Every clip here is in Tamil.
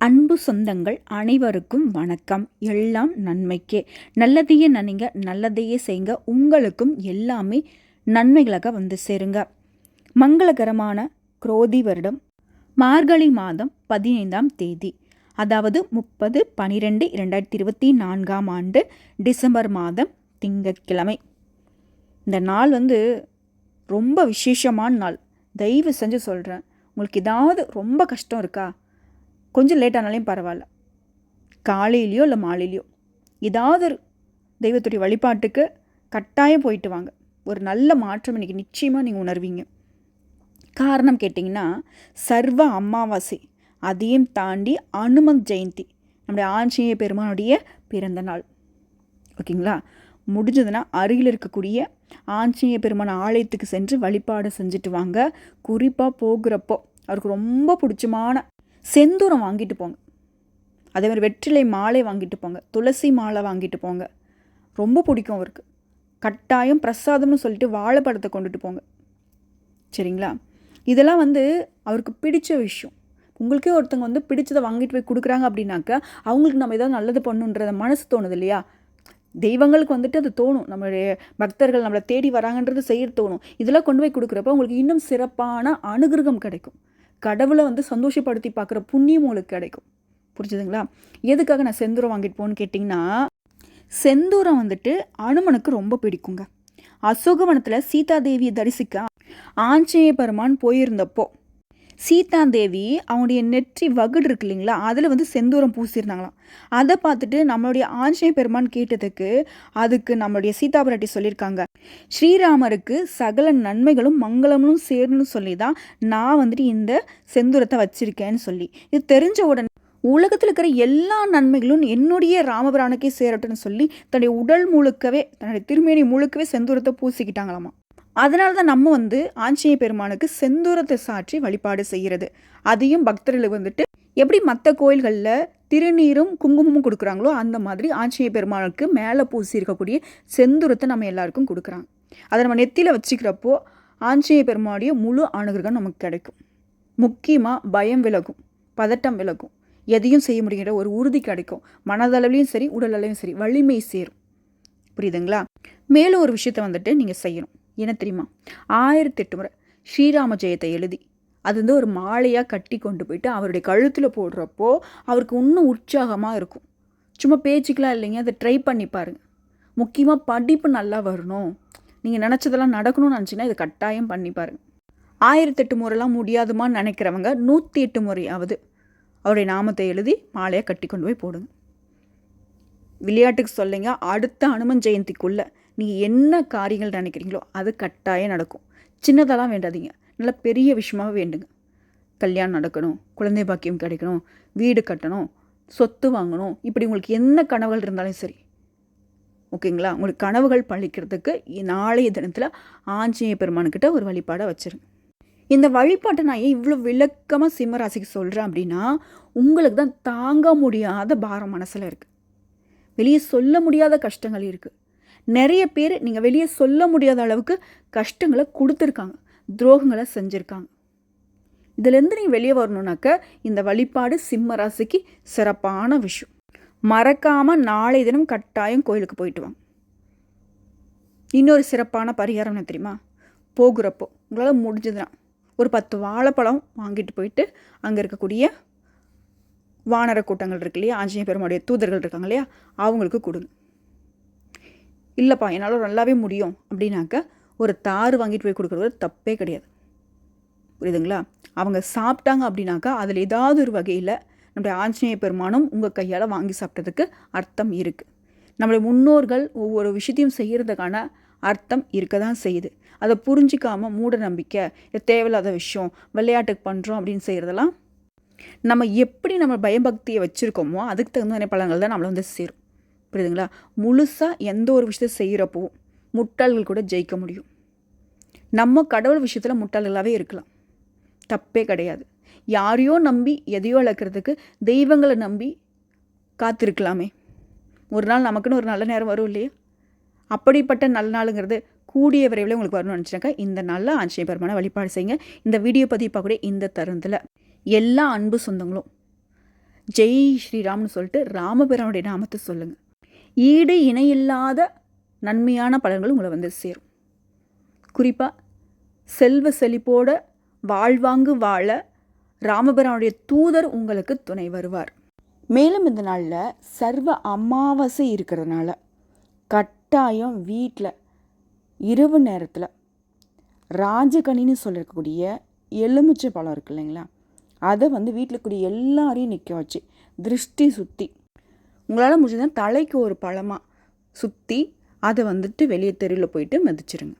அன்பு சொந்தங்கள் அனைவருக்கும் வணக்கம். எல்லாம் நன்மைக்கே. நல்லதையே நினைங்க நல்லதையே செய்யுங்க. உங்களுக்கும் எல்லாமே நன்மைகளாக வந்து சேருங்க. மங்களகரமான குரோதி வருடம். மார்கழி மாதம் பதினைந்தாம் தேதி. அதாவது முப்பது பனிரெண்டு இரண்டாயிரத்தி இருபத்தி நான்காம் ஆண்டு டிசம்பர் மாதம் திங்கட்கிழமை. இந்த நாள் வந்து ரொம்ப விசேஷமான நாள். தயவு செஞ்சு சொல்கிறேன் உங்களுக்கு ஏதாவது ரொம்ப கஷ்டம் இருக்கா? கொஞ்சம் லேட் ஆனாலையும் பரவாயில்ல. காலையிலையோ இல்லை மாலையிலையோ ஏதாவது ஒரு தெய்வத்துடைய வழிபாட்டுக்கு கட்டாயம் போயிட்டு வாங்க. ஒரு நல்ல மாற்றம் இன்றைக்கி நிச்சயமாக நீங்கள் உணர்வீங்க. காரணம் கேட்டிங்கன்னா சர்வ அமாவாசை அதையும் தாண்டி அனுமன் ஜெயந்தி நம்முடைய ஆஞ்சநேய பெருமானுடைய பிறந்த நாள். ஓகேங்களா? முடிஞ்சதுன்னா அருகில் இருக்கக்கூடிய ஆஞ்சநேய பெருமான் ஆலயத்துக்கு சென்று வழிபாடு செஞ்சுட்டு வாங்க. குறிப்பாக போகிறப்போ அவருக்கு ரொம்ப பிடிச்சமான செந்தூரம் வாங்கிட்டு போங்க. அதே மாதிரி வெற்றிலை மாலை வாங்கிட்டு போங்க. துளசி மாலை வாங்கிட்டு போங்க. ரொம்ப பிடிக்கும் அவருக்கு. கட்டாயம் பிரசாதம்னு சொல்லிட்டு வாழைப்பழத்தை கொண்டுட்டு போங்க. சரிங்களா? இதெல்லாம் வந்து அவருக்கு பிடிச்ச விஷயம். உங்களுக்கே ஒருத்தவங்க வந்து பிடிச்சதை வாங்கிட்டு போய் கொடுக்குறாங்க அப்படின்னாக்க அவங்களுக்கு நம்ம ஏதாவது நல்லது பண்ணுன்றத மனசு தோணுது இல்லையா? தெய்வங்களுக்கு வந்துட்டு அது தோணும். நம்மளுடைய பக்தர்கள் நம்மளை தேடி வராங்கன்றது செய்ய தோணும். இதெல்லாம் கொண்டு போய் கொடுக்குறப்ப உங்களுக்கு இன்னும் சிறப்பான அனுகிரகம் கிடைக்கும். கடவுளை வந்து சந்தோஷப்படுத்தி பார்க்குற புண்ணியம் உங்களுக்கு கிடைக்கும். புரிஞ்சுதுங்களா? எதுக்காக நான் செந்தூரம் வாங்கிட்டு போகணுன்னு கேட்டிங்கன்னா செந்தூரம் வந்துட்டு அனுமனுக்கு ரொம்ப பிடிக்குங்க. அசோகவனத்தில் சீதாதேவியை தரிசிக்க ஆஞ்சநேய பெருமான் போயிருந்தப்போ சீதாதேவி அவனுடைய நெற்றி வகுடு இருக்கு இல்லைங்களா? அதில் வந்து செந்தூரம் பூசியிருந்தாங்களாம். அதை பார்த்துட்டு நம்மளுடைய ஆஞ்சநேய பெருமான் கேட்டதுக்கு அதுக்கு நம்மளுடைய சீதா பிராட்டி சொல்லியிருக்காங்க. ஸ்ரீராமருக்கு சகல நன்மைகளும் மங்களமும் சேரணும்னு சொல்லி தான் நான் வந்துட்டு இந்த செந்தூரத்தை வச்சுருக்கேன்னு சொல்லி. இது தெரிஞ்ச உடனே உலகத்தில் இருக்கிற எல்லா நன்மைகளும் என்னுடைய ராமபிரானுக்கே சேரட்டும்னு சொல்லி தன்னுடைய உடல் முழுக்கவே தன்னுடைய திருமேனி முழுக்கவே செந்தூரத்தை பூசிக்கிட்டாங்களாமா. அதனால தான் நம்ம வந்து ஆஞ்சநேய பெருமானுக்கு செந்தூரத்தை சாற்றி வழிபாடு செய்கிறது அதையும் பக்தர்கள் வந்துட்டு எப்படி மற்ற கோயில்களில் திருநீரும் குங்குமமும் கொடுக்குறாங்களோ அந்த மாதிரி ஆஞ்சநேய பெருமானுக்கு மேலே பூசி இருக்கக்கூடிய செந்தூரத்தை நம்ம எல்லாருக்கும் கொடுக்குறாங்க. அதை நம்ம நெத்தியில் வச்சுக்கிறப்போ ஆஞ்சநேய பெருமானுடைய முழு அனுகிரகம் நமக்கு கிடைக்கும். முக்கியமாக பயம் விலகும் பதட்டம் விலகும். எதையும் செய்ய முடிகிற ஒரு உறுதி கிடைக்கும். மனதளவுலையும் சரி உடலளவையும் சரி வலிமை சேரும். புரியுதுங்களா? மேலும் ஒரு விஷயத்தை வந்துட்டு நீங்கள் செய்யணும். என்ன தெரியுமா? ஆயிரத்தி எட்டு முறை ஸ்ரீராம ஜெயத்தை எழுதி அது வந்து ஒரு மாலையாக கட்டி கொண்டு போயிட்டு அவருடைய கழுத்தில் போடுறப்போ அவருக்கு இன்னும் உற்சாகமாக இருக்கும். சும்மா பேச்சுக்கெலாம் இல்லைங்க அதை ட்ரை பண்ணி பாருங்கள் முக்கியமாக படிப்பு நல்லா வரணும். நீங்கள் நினச்சதெல்லாம் நடக்கணும்னு நினச்சிங்கன்னா இதை கட்டாயம் பண்ணி பாருங்கள் ஆயிரத்தெட்டு முறைலாம் முடியாதுமான்னு நினைக்கிறவங்க நூற்றி எட்டு முறையாவது அவருடைய நாமத்தை எழுதி மாலையாக கட்டி கொண்டு போய் போடுங்க. விளையாட்டுக்கு சொல்லுங்க அடுத்த அனுமன் ஜெயந்திக்குள்ளே நீங்கள் என்ன காரியங்கள் நினைக்கிறீங்களோ அது கட்டாயம் நடக்கும். சின்னதெல்லாம் வேண்டாதீங்க. நல்ல பெரிய விஷயமாக வேண்டுங்க. கல்யாணம் நடக்கணும் குழந்தை பாக்கியம் கிடைக்கணும் வீடு கட்டணும் சொத்து வாங்கணும். இப்படி உங்களுக்கு என்ன கனவுகள் இருந்தாலும் சரி. ஓகேங்களா? உங்களுக்கு கனவுகள் பழிக்கிறதுக்கு நாளைய தினத்தில் ஆஞ்சநேய பெருமானுக்கிட்ட ஒரு வழிபாடை வச்சுருங்க. இந்த வழிபாட்டை நான் ஏன் இவ்வளோ விளக்கமாக சிம்மராசிக்கு சொல்கிறேன் அப்படின்னா உங்களுக்கு தான் தாங்க முடியாத பாரம் மனசில் இருக்குது வெளியே சொல்ல முடியாத கஷ்டங்கள் இருக்குது நிறைய பேர் நீங்கள் வெளியே சொல்ல முடியாத அளவுக்கு கஷ்டங்களை கொடுத்துருக்காங்க துரோகங்களை செஞ்சுருக்காங்க. இதுலேருந்து நீங்கள் வெளியே வரணுனாக்க இந்த வழிபாடு சிம்ம ராசிக்கு சிறப்பான விஷயம். மறக்காமல் நாளை தினம் கட்டாயம் கோயிலுக்கு போயிட்டு வாங்க. இன்னொரு சிறப்பான பரிகாரம் என்ன தெரியுமா? போகிறப்போ. உங்களால் முடிஞ்சதுன்னா ஒரு பத்து வாழைப்பழம் வாங்கிட்டு போயிட்டு அங்கே இருக்கக்கூடிய வானர கூட்டங்கள் இருக்கு இல்லையா? ஆஞ்சநேய பெருமாடைய தூதர்கள் இருக்காங்க இல்லையா? அவங்களுக்கு கொடுங்க. இல்லைப்பா என்னால் நல்லாவே முடியும். அப்படின்னாக்க ஒரு தார் வாங்கிட்டு போய் கொடுக்குறது தப்பே கிடையாது. புரியுதுங்களா? அவங்க சாப்பிட்டாங்க அப்படின்னாக்கா அதில் ஏதாவது ஒரு வகையில் நம்முடைய ஆஞ்சநேய பெருமானம் உங்கள் கையால் வாங்கி சாப்பிட்டதுக்கு அர்த்தம் இருக்குது நம்முடைய முன்னோர்கள் ஒவ்வொரு விஷயத்தையும் செய்கிறதுக்கான அர்த்தம் இருக்க தான் செய்யுது. அதை புரிஞ்சிக்காமல் மூட நம்பிக்கை இது தேவையில்லாத விஷயம் விளையாட்டுக்கு பண்ணுறோம் அப்படின்னு செய்கிறதெல்லாம் நம்ம எப்படி நம்ம பயபக்தியை வச்சுருக்கோமோ அதுக்கு தகுந்த பலன்கள் தான் நம்மளை வந்து சேரும். புரியுதுங்களா? முழுசாக எந்த ஒரு விஷயத்தை செய்கிறப்போ முட்டாள்கள் கூட ஜெயிக்க முடியும். நம்ம கடவுள் விஷயத்தில் முட்டாள்களாகவே இருக்கலாம். தப்பே கிடையாது. யாரையோ நம்பி எதையோ இழக்கிறதுக்கு தெய்வங்களை நம்பி காத்திருக்கலாமே. ஒரு நாள் நமக்குன்னு ஒரு நல்ல நேரம் வரும் இல்லையா? அப்படிப்பட்ட நல்ல நாளுங்கிறது கூடிய விரைவில் உங்களுக்கு வரணும்னு நினச்சினாக்கா இந்த நாளில் ஆஞ்சநேய பெருமான வழிபாடு செய்யுங்க. இந்த வீடியோ பதிவு இந்த தருணத்தில் எல்லா அன்பு சொந்தங்களும் ஜெய் ஸ்ரீராம்னு சொல்லிட்டு ராமபிரானுடைய நாமத்தை சொல்லுங்கள் ஈடு இணையில்லாத நன்மையான பலன்கள் உங்களை வந்து சேரும். குறிப்பாக செல்வ செழிப்போட வாழ்வாங்கு வாழ ராமபிரானுடைய தூதர் உங்களுக்கு துணை வருவார். மேலும் இந்த நாளில் சர்வ அமாவாசை இருக்கிறதுனால கட்டாயம் வீட்டில் இரவு நேரத்தில் ராஜகனின்னு சொல்லக்கூடிய எலுமிச்சை பழம் இருக்கு இல்லைங்களா? அதை வந்து வீட்டில் கூடிய எல்லாரையும் நிற்க வச்சு திருஷ்டி சுற்றி உங்களால் முடிஞ்சதுன்னா தலைக்கு ஒரு பழமாக சுற்றி அதை வந்துட்டு வெளியே தெருவில் போயிட்டு மிதிச்சிருங்க.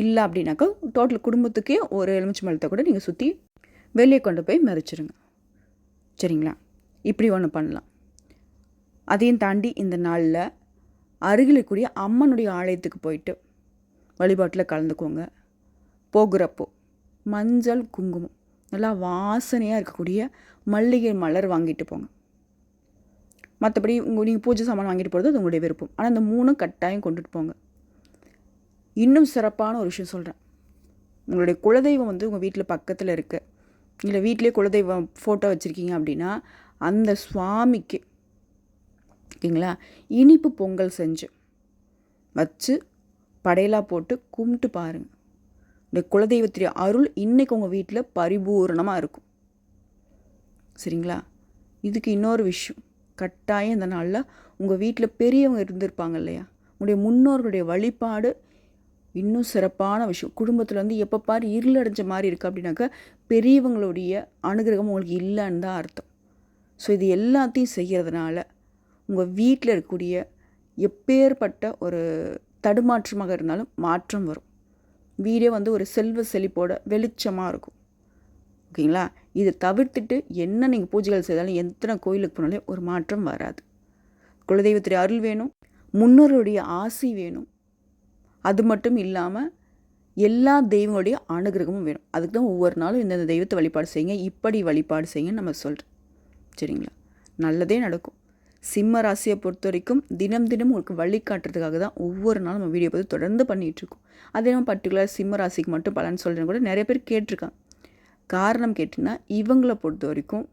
இல்லை அப்படின்னாக்கா டோட்டல் குடும்பத்துக்கே ஒரு எலுமிச்சை மலத்தை கூட நீங்கள் சுற்றி வெளியே கொண்டு போய் மிதிச்சிருங்க. சரிங்களா? இப்படி ஒன்று பண்ணலாம். அதையும் தாண்டி இந்த நாளில் அருகில் இருக்கக்கூடிய அம்மனுடைய ஆலயத்துக்கு போயிட்டு வழிபாட்டில் கலந்துக்கோங்க. போகிறப்போ மஞ்சள் குங்குமம் நல்லா வாசனையாக இருக்கக்கூடிய மல்லிகை மலர் வாங்கிட்டு போங்க. மற்றபடி உங்கள் நீங்கள் பூஜை சாமான் வாங்கிட்டு போகிறது அது உங்களுடைய விருப்பம். ஆனால் இந்த மூணும் கட்டாயம் கொண்டுட்டு போங்க. இன்னும் சிறப்பான ஒரு விஷயம் சொல்கிறேன் உங்களுடைய குலதெய்வம் வந்து உங்கள் வீட்டில் பக்கத்தில் இருக்குது இல்லை வீட்டிலே குலதெய்வம் ஃபோட்டோ வச்சுருக்கீங்க அப்படின்னா அந்த சுவாமிக்கு ஓகேங்களா? இனிப்பு பொங்கல் செஞ்சு வச்சு படையலாக போட்டு கும்பிட்டு பாருங்கள் இந்த குலதெய்வத்துடைய அருள் இன்றைக்கி உங்கள் வீட்டில் பரிபூரணமாக இருக்கும். சரிங்களா? இதுக்கு இன்னொரு விஷயம். கட்டாயம் இந்த நாளில் உங்கள் வீட்டில் பெரியவங்க இருந்திருப்பாங்க இல்லையா? உங்களுடைய முன்னோர்களுடைய வழிபாடு இன்னும் சிறப்பான விஷயம். குடும்பத்தில் வந்து எப்போ பாரு இருளடைஞ்ச மாதிரி இருக்குது அப்படின்னாக்கா பெரியவங்களுடைய அனுகிரகம் உங்களுக்கு இல்லைன்னு தான் அர்த்தம். ஸோ இது எல்லாத்தையும் செய்கிறதுனால உங்கள் வீட்டில் இருக்கக்கூடிய எப்பேற்பட்ட ஒரு தடுமாற்றமாக இருந்தாலும் மாற்றம் வரும். வீடே வந்து ஒரு செல்வ செழிப்போட வெளிச்சமாக இருக்கும். ஓகேங்களா? இதை தவிர்த்துட்டு என்ன நீங்கள் பூஜைகள் செய்தாலும் எத்தனை கோயிலுக்கு போனாலும் ஒரு மாற்றம் வராது. குலதெய்வத்துடைய அருள் வேணும். முன்னோருடைய ஆசி வேணும். அது மட்டும் இல்லாமல் எல்லா தெய்வங்களுடைய அனுகிரகமும் வேணும். அதுக்கு தான் ஒவ்வொரு நாளும் இந்தந்த தெய்வத்தை வழிபாடு செய்யுங்க. இப்படி வழிபாடு செய்யுங்க நம்ம சொல்கிறோம் சரிங்களா? நல்லதே நடக்கும். சிம்ம ராசியை பொறுத்த வரைக்கும் தினம் தினம் உங்களுக்கு வழிகாட்டுறதுக்காக தான் ஒவ்வொரு நாளும் நம்ம வீடியோ பார்த்து தொடர்ந்து பண்ணிகிட்ருக்கோம் அதே நம்ம பர்டிகுலர் சிம்ம ராசிக்கு மட்டும் பலன் சொல்கிறேன்னு கூட நிறைய பேர் கேட்டிருக்காங்க. காரணம் கேட்டிங்கன்னா இவங்களை பொறுத்த வரைக்கும்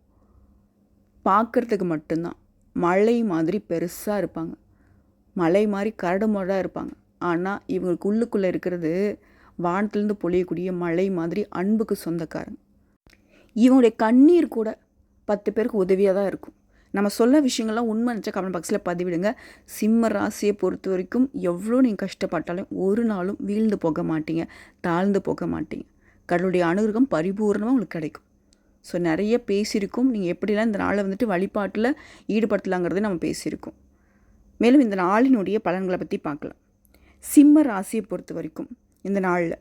பார்க்குறதுக்கு மட்டும்தான். மழை மாதிரி பெருசாக இருப்பாங்க. மலை மாதிரி கரடு முரடாக இருப்பாங்க. ஆனால் இவங்களுக்கு உள்ளுக்குள்ளே இருக்கிறது வானத்துலேருந்து பொழியக்கூடிய மழை மாதிரி அன்புக்கு சொந்தக்காரங்க. இவங்களுடைய கண்ணீர் கூட பத்து பேருக்கு உதவியாக தான் இருக்கும். நம்ம சொல்ல விஷயங்கள்லாம் உண்மை நினச்சா கமெண்ட் பாக்ஸில் பதிவிடுங்க. சிம்ம ராசியை பொறுத்த வரைக்கும் எவ்வளோ நீங்கள் கஷ்டப்பட்டாலும் ஒரு நாளும் வீழ்ந்து போக மாட்டீங்க தாழ்ந்து போக மாட்டீங்க. கடவுளுடைய அனுகிரகம் பரிபூர்ணமாக உங்களுக்கு கிடைக்கும். ஸோ நிறைய பேசியிருக்கோம். நீங்கள் எப்படிலாம் இந்த நாளை வந்துட்டு வழிபாட்டில் ஈடுபடுத்தலாங்கிறத நம்ம பேசியிருக்கோம். மேலும் இந்த நாளினுடைய பலன்களை பற்றி பார்க்கலாம். சிம்ம ராசியை பொறுத்த வரைக்கும் இந்த நாளில்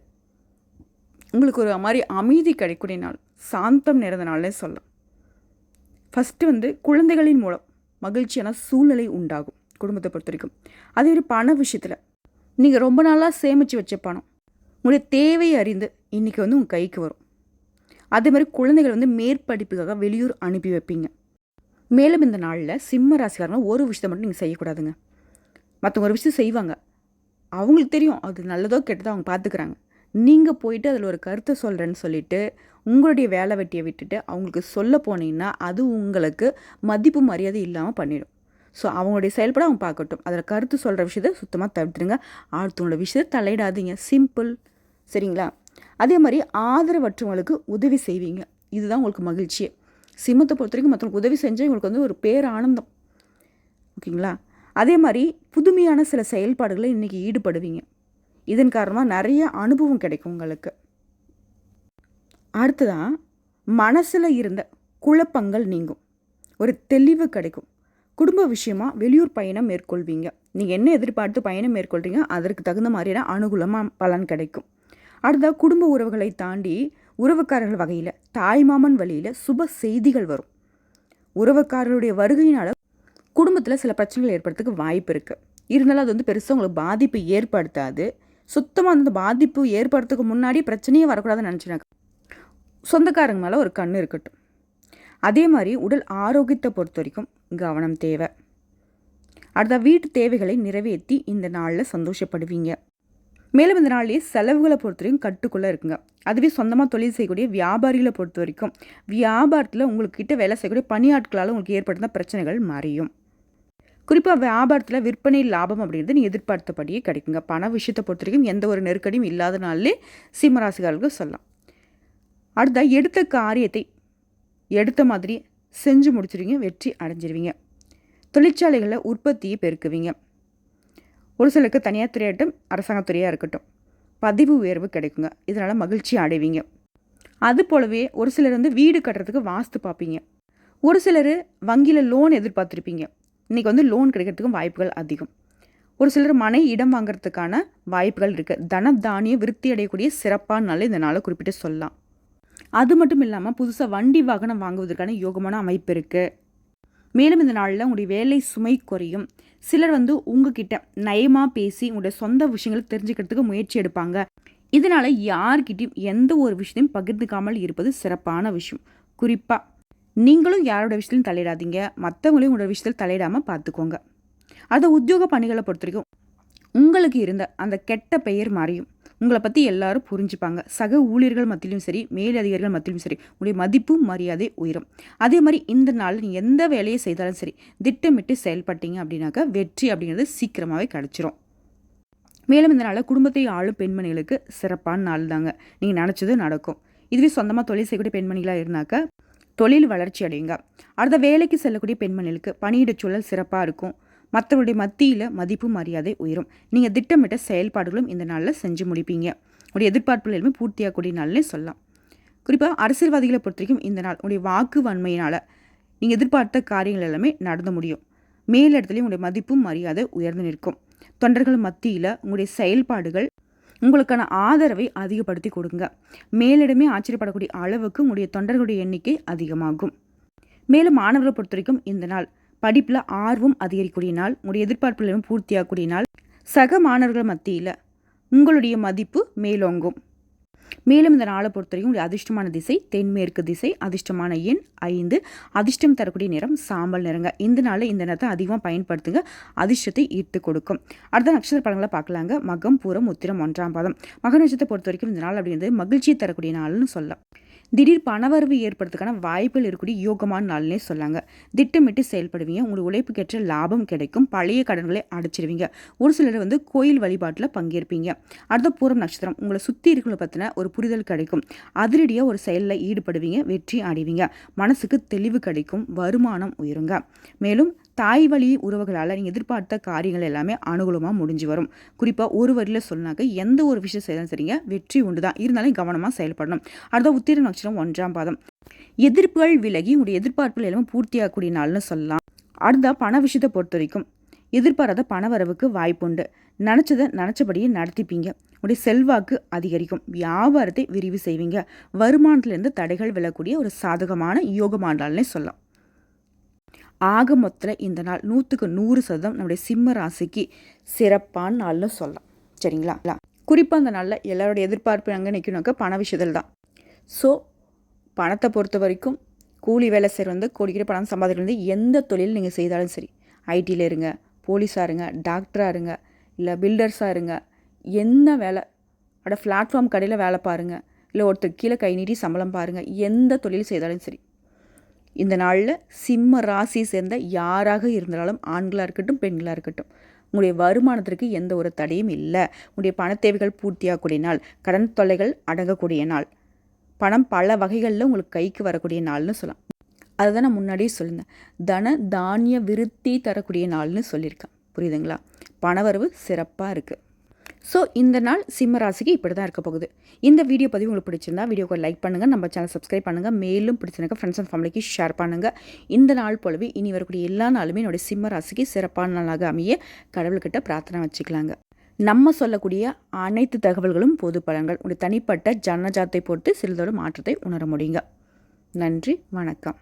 உங்களுக்கு ஒரு மாதிரி அமைதி கிடைக்கூடிய நாள். சாந்தம் நிறைந்த நாள்னே சொல்லலாம். ஃபஸ்ட்டு வந்து குழந்தைகளின் மூலம் மகிழ்ச்சியான சூழ்நிலை உண்டாகும் குடும்பத்தை பொறுத்த வரைக்கும். அதே ஒரு பண விஷயத்தில் நீங்கள் ரொம்ப நாளாக சேமித்து வச்ச பணம். உங்களுடைய தேவையை அறிந்து இன்றைக்கி வந்து உங்கள் கைக்கு வரும். அதே மாதிரி குழந்தைகள் வந்து மேற்படிப்புக்காக வெளியூர் அனுப்பி வைப்பீங்க. மேலும் இந்த நாளில் சிம்ம ராசிக்காரங்க ஒரு விஷயத்தை மட்டும் நீங்கள் செய்யக்கூடாதுங்க. மற்றவங்க ஒரு விஷயம் செய்வாங்க. அவங்களுக்கு தெரியும் அது நல்லதோ கெட்டதோ அவங்க பார்த்துக்கிறாங்க நீங்கள் போயிட்டு அதில் ஒரு கருத்தை சொல்கிறேன்னு சொல்லிவிட்டு உங்களுடைய வேலை வெட்டியை விட்டுட்டு அவங்களுக்கு சொல்ல போனீங்கன்னா அது உங்களுக்கு மதிப்பு மரியாதை இல்லாமல் பண்ணிடும். ஸோ அவங்களுடைய செயல்பட அவங்க பார்க்கட்டும். அதில் கருத்து சொல்கிற விஷயத்த சுத்தமாக தவிர்த்துருங்க அடுத்தவங்களோட விஷயத்தை தலையிடாதீங்க. சிம்பிள் சரிங்களா? அதே மாதிரி ஆதரவற்றவங்களுக்கு உதவி செய்வீங்க. இதுதான் உங்களுக்கு மகிழ்ச்சியே. சிம்மத்தை பொறுத்த வரைக்கும் மற்றவங்களுக்கு உதவி செஞ்சால் உங்களுக்கு வந்து ஒரு பேர் ஆனந்தம் ஓகேங்களா? அதே மாதிரி புதுமையான சில செயல்பாடுகளை இன்றைக்கி ஈடுபடுவீங்க. இதன் காரணமாக நிறைய அனுபவம் கிடைக்கும் உங்களுக்கு. அடுத்ததான் மனசில் இருந்த குழப்பங்கள் நீங்கும். ஒரு தெளிவு கிடைக்கும். குடும்ப விஷயமாக வெளியூர் பயணம் மேற்கொள்வீங்க. நீங்கள் என்ன எதிர்பார்த்து பயணம் மேற்கொள்கிறீங்க அதற்கு தகுந்த மாதிரியான அனுகூலமாக பலன் கிடைக்கும். அடுத்த குடும்ப உறவுகளை தாண்டி உறவுக்காரர்கள் வகையில் தாய்மாமன் வழியில் சுப செய்திகள் வரும். உறவுக்காரர்களுடைய வருகையினால் குடும்பத்தில் சில பிரச்சனைகள் ஏற்படுறதுக்கு வாய்ப்பு இருக்குது இருந்தாலும் அது வந்து பெருசாக உங்களுக்கு பாதிப்பு ஏற்படுத்தாது. சுத்தமாக அந்த பாதிப்பு ஏற்படுறதுக்கு முன்னாடி பிரச்சனையே வரக்கூடாதுன்னு நினச்சினாக்க சொந்தக்காரங்க மேலே ஒரு கண் இருக்கட்டும். அதே மாதிரி உடல் ஆரோக்கியத்தை பொறுத்த வரைக்கும் கவனம் தேவை. அடுத்த வீட்டு தேவைகளை நிறைவேற்றி இந்த நாளில் சந்தோஷப்படுவீங்க. மேலும் இந்த நாள்லேயே செலவுகளை பொறுத்த வரைக்கும் கட்டுக்குள்ளே இருக்குங்க. அதுவே சொந்தமாக தொழில் செய்யக்கூடிய வியாபாரிகளை பொறுத்த வரைக்கும் வியாபாரத்தில் உங்களுக்கு கிட்ட வேலை செய்யக்கூடிய பணியாட்களால் உங்களுக்கு ஏற்படுத்த பிரச்சனைகள் மறையும். குறிப்பாக வியாபாரத்தில் விற்பனை லாபம் அப்படிங்கிறது நீங்கள் எதிர்பார்த்தபடியே கிடைக்குங்க. பண விஷயத்தை பொறுத்த வரைக்கும் எந்த ஒரு நெருக்கடியும் இல்லாத நாளிலே சிம்மராசிகாரர்களுக்கு சொல்லலாம். அடுத்த எடுத்த காரியத்தை எடுத்த மாதிரி செஞ்சு முடிச்சிருவீங்க வெற்றி அடைஞ்சிருவீங்க. தொழிற்சாலைகளில் உற்பத்தியை பெருக்குவீங்க. ஒரு சிலருக்கு தனியார் துறையாகட்டும் அரசாங்கத்துறையாக இருக்கட்டும். பதிவு உயர்வு கிடைக்குங்க. இதனால் மகிழ்ச்சி அடைவீங்க. அது போலவே ஒரு சிலர் வந்து வீடு கட்டுறதுக்கு வாஸ்து பார்ப்பீங்க ஒரு சிலர் வங்கியில் லோன் எதிர்பார்த்துருப்பீங்க. இன்றைக்கி வந்து லோன் கிடைக்கிறதுக்கும் வாய்ப்புகள் அதிகம். ஒரு சிலர் மனை இடம் வாங்குறதுக்கான வாய்ப்புகள் இருக்குது தன தானிய விருத்தி அடையக்கூடிய சிறப்பான நாள் இந்த நாளை குறிப்பிட்டு சொல்லலாம். அது மட்டும் இல்லாமல் புதுசாக வண்டி வாகனம் வாங்குவதற்கான யோகமான அமைப்பு இருக்குது மேலும் இந்த நாளில் உங்களுடைய வேலை சுமை குறையும். சிலர் வந்து உங்ககிட்ட நயமாக பேசி உங்களுடைய சொந்த விஷயங்களை தெரிஞ்சுக்கிறதுக்கு முயற்சி எடுப்பாங்க. இதனால் யார்கிட்டையும் எந்த ஒரு விஷயத்தையும் பகிர்ந்துக்காமல் இருப்பது சிறப்பான விஷயம். குறிப்பாக நீங்களும் யாரோட விஷயத்திலும் தலையிடாதீங்க. மற்றவங்களையும் உங்களோட விஷயத்தில் தலையிடாமல் பார்த்துக்கோங்க அதை உத்தியோக பணிகளை பொறுத்த வரைக்கும் உங்களுக்கு இருந்த அந்த கெட்ட பெயர் மாறியும். உங்களை பற்றி எல்லாரும் புரிஞ்சுப்பாங்க. சக ஊழியர்கள் மத்தியிலும் சரி மேலதிகாரிகள் மத்தியிலும் சரி உங்களுடைய மதிப்பு மரியாதை உயரும். அதே மாதிரி இந்த நாள் நீங்கள் எந்த வேலையை செய்தாலும் சரி திட்டமிட்டு செயல்பட்டீங்க அப்படின்னாக்கா வெற்றி அப்படிங்கிறது சீக்கிரமாகவே கிடச்சிரும். மேலும் இந்த நாளில் குடும்பத்தை ஆளும் பெண்மணிகளுக்கு சிறப்பான நாள் தாங்க. நீங்கள் நினச்சது நடக்கும். இதுவே சொந்தமாக தொழில் செய்யக்கூடிய பெண்மணிகளாக இருந்தாக்க தொழில் வளர்ச்சி அடையுங்க. அடுத்த வேலைக்கு செல்லக்கூடிய பெண்மணிகளுக்கு பணியிட சூழல் சிறப்பாக இருக்கும். மற்றவருடைய மத்தியில் மதிப்பு மரியாதை உயரும். நீங்கள் திட்டமிட்ட செயல்பாடுகளும் இந்த நாளில் செஞ்சு முடிப்பீங்க. உடைய எதிர்பார்ப்புகள் எல்லாமே பூர்த்தியாகக்கூடிய நாள்னே சொல்லலாம். குறிப்பாக அரசியல்வாதிகளை பொறுத்த வரைக்கும் இந்த நாள் உடைய வாக்கு வன்மையினால் நீங்கள் எதிர்பார்த்த காரியங்கள் எல்லாமே நடந்து முடியும். மேலிடத்துலையும் உங்களுடைய மதிப்பும் மரியாதை உயர்ந்து நிற்கும். தொண்டர்கள் மத்தியில் உங்களுடைய செயல்பாடுகள் உங்களுக்கான ஆதரவை அதிகப்படுத்தி கொடுங்க. மேலிடமே ஆச்சரியப்படக்கூடிய அளவுக்கு உங்களுடைய தொண்டர்களுடைய எண்ணிக்கை அதிகமாகும். மேலும் மாணவர்களை பொறுத்த வரைக்கும் இந்த நாள் படிப்பில் ஆர்வம் அதிகரிக்கக்கூடிய நாள் உங்களுடைய எதிர்பார்ப்புகளும் பூர்த்தியாகக்கூடிய நாள் சக மாணவர்கள் மத்தியில் உங்களுடைய மதிப்பு மேலோங்கும். மேலும் இந்த நாளை பொறுத்தவரைக்கும் உங்களுடைய அதிர்ஷ்டமான திசை தென்மேற்கு திசை அதிர்ஷ்டமான எண் ஐந்து. அதிர்ஷ்டம் தரக்கூடிய நிறம் சாம்பல் நிறங்க. இந்த நாளில் இந்த நேரத்தை அதிகமாக பயன்படுத்துங்க. அதிர்ஷ்டத்தை ஈர்த்து கொடுக்கும். அடுத்த நட்சத்திர படங்களை பார்க்கலாங்க. மகம் பூரம் உத்திரம் ஒன்றாம் பாதம். மக நட்சத்திரத்தை பொறுத்த வரைக்கும் இந்த நாள் அப்படின்றது மகிழ்ச்சியை தரக்கூடிய நாள்னு சொல்லலாம். திடீர் பணவரவு ஏற்படுறதுக்கான வாய்ப்புகள் இருக்கக்கூடிய யோகமான நாள்னே சொல்லாங்க. திட்டமிட்டு செயல்படுவீங்க. உங்களுக்கு உழைப்புக்கேற்ற லாபம் கிடைக்கும். பழைய கடன்களை அடைச்சிடுவீங்க ஒரு சிலர் வந்து கோயில் வழிபாட்டில் பங்கேற்பீங்க. அடுத்த பூரம் நட்சத்திரம் உங்களை சுற்றி இருக்கிறத பற்றின ஒரு புரிதல் கிடைக்கும். அதிரடியாக ஒரு செயலில் ஈடுபடுவீங்க. வெற்றி அடைவீங்க. மனசுக்கு தெளிவு கிடைக்கும். வருமானம் உயருங்க. மேலும் தாய் வழி உறவுகளால் நீங்கள் எதிர்பார்த்த காரியங்கள் எல்லாமே அனுகூலமாக முடிஞ்சு வரும். குறிப்பாக ஒரு வரியில் சொன்னாக்க எந்த ஒரு விஷயம் செய்தாலும் சரிங்க வெற்றி உண்டு தான் இருந்தாலும் கவனமாக செயல்படணும். அடுத்த உத்திர நட்சத்திரம் ஒன்றாம் பாதம். எதிர்ப்புகள் விலகி உங்களுடைய எதிர்பார்ப்புகள் எல்லாமே பூர்த்தியாகக்கூடிய நாள்னு சொல்லலாம். அடுத்த பண விஷயத்தை பொறுத்த வரைக்கும் எதிர்பாராத பண வரவுக்கு வாய்ப்புண்டு நினச்சதை நினச்சபடியே நடத்திப்பீங்க. உடைய செல்வாக்கு அதிகரிக்கும். வியாபாரத்தை விரிவு செய்வீங்க. வருமானத்திலிருந்து தடைகள் விழக்கூடிய ஒரு சாதகமான யோகமாண்டால்னே சொல்லலாம். ஆக மொத்தத்தில் இந்த நாள் நூற்றுக்கு நூறு சதம் நம்முடைய சிம்ம ராசிக்கு சிறப்பான நாள்னு சொல்லலாம். சரிங்களா? குறிப்பாக அந்த நாளில் எல்லாரோட எதிர்பார்ப்பு அங்கே நிற்கணுக்க பண விஷயத்தில் தான். ஸோ பணத்தை பொறுத்த வரைக்கும் கூலி வேலை செய்கிறது கோடிக்கிற பணம் சம்பாதிக்கிறது எந்த தொழில் நீங்கள் செய்தாலும் சரி ஐடியில் இருங்க போலீஸாக இருங்க டாக்டராக இருங்க இல்லை பில்டர்ஸாக இருங்க என்ன வேலை அட பிளாட்ஃபார்ம் கடையில் வேலை பாருங்கள் இல்லை ஒருத்தர் கீழே கை நீட்டி சம்பளம் பாருங்கள் எந்த தொழில் செய்தாலும் சரி. இந்த நாளில் சிம்ம ராசி சேர்ந்த யாராக இருந்தாலும் ஆண்களாக இருக்கட்டும் பெண்களாக இருக்கட்டும் உங்களுடைய வருமானத்திற்கு எந்த ஒரு தடையும் இல்லை. உங்களுடைய பண தேவைகள் பூர்த்தியாகக்கூடிய நாள் கடன் தொல்லைகள் அடங்கக்கூடிய நாள். பணம் பல வகைகளில் உங்களுக்கு கைக்கு வரக்கூடிய நாள்னு சொல்லலாம். அதை தான் நான் முன்னாடியே சொல்லியிருந்தேன். தன தானிய விருத்தி தரக்கூடிய நாள்னு சொல்லியிருக்கேன். புரியுதுங்களா? பணவரவு சிறப்பாக இருக்குது ஸோ இந்த நாள் சிம்ம ராசிக்கு இப்படி தான் இருக்க போகுது. இந்த வீடியோ பதிவு உங்களுக்கு பிடிச்சிருந்தா வீடியோக்கு லைக் பண்ணுங்கள் நம்ம சேனல் சப்ஸ்கிரைப் பண்ணுங்கள் மேலும் பிடிச்சிருக்க ஃப்ரெண்ட்ஸ் அண்ட் ஃபேமிலிக்கு ஷேர் பண்ணுங்கள் இந்த நாள் போலவே இனி வரக்கூடிய எல்லா நாளுமே என்னுடைய சிம்ம ராசிக்கு சிறப்பான நாளாக அமைய கடவுள்கிட்ட பிரார்த்தனை வச்சுக்கலாங்க. நம்ம சொல்லக்கூடிய அனைத்து தகவல்களும் பொது பலன்கள். உடைய தனிப்பட்ட ஜனஜாத்தை பொறுத்து சிறிதொரு மாற்றத்தை உணர முடியுங்க. நன்றி வணக்கம்.